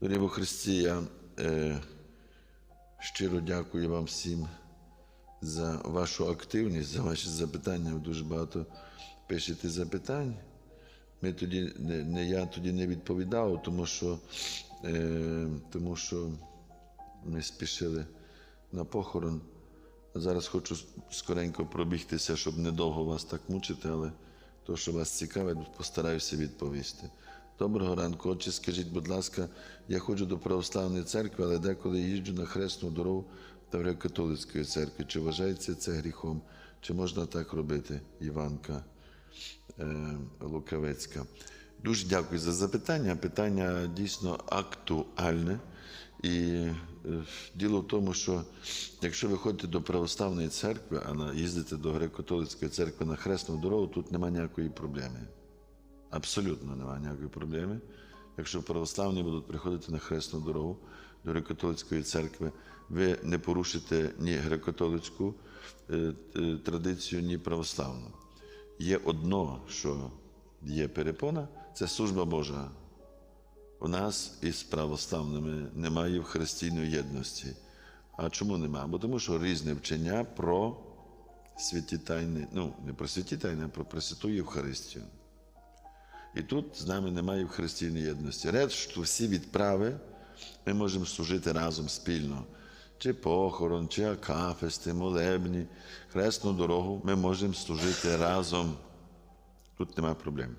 Дорогі во Христі, я е, щиро дякую вам всім за вашу активність, за ваші запитання. Дуже багато пишете запитань. Ми тоді, не, не я тоді не відповідав, тому що, е, тому що ми спішили на похорон. Зараз хочу скоренько пробігтися, щоб недовго вас так мучити, але то, що вас цікавить, постараюся відповісти. Доброго ранку, отче, скажіть, будь ласка, я ходжу до православної церкви, але деколи їжджу на хресну дорогу та в католицької церкви. Чи вважається це гріхом? Чи можна так робити, Іванка е, Лукавецька? Дуже дякую за запитання. Питання дійсно актуальне. І е, діло в тому, що якщо ви ходите до православної церкви, а їздите до греко-католицької церкви на хресну дорогу, тут немає ніякої проблеми. Абсолютно немає ніякої проблеми. Якщо православні будуть приходити на хресну дорогу до греко-католицької церкви, ви не порушите ні греко-католицьку е, е, традицію, ні православну. Є одно, що є перепона, це служба Божа. У нас із православними немає в христійної єдності. А чому немає? Бо тому що різне вчення про святі тайни, ну, не про святі тайни, а про Пресвяту Євхаристію. І тут з нами немає в христійній єдності. Решту всі відправи ми можемо служити разом спільно. Чи похорон, чи акафисти, молебні, хресну дорогу ми можемо служити разом. Тут немає проблем.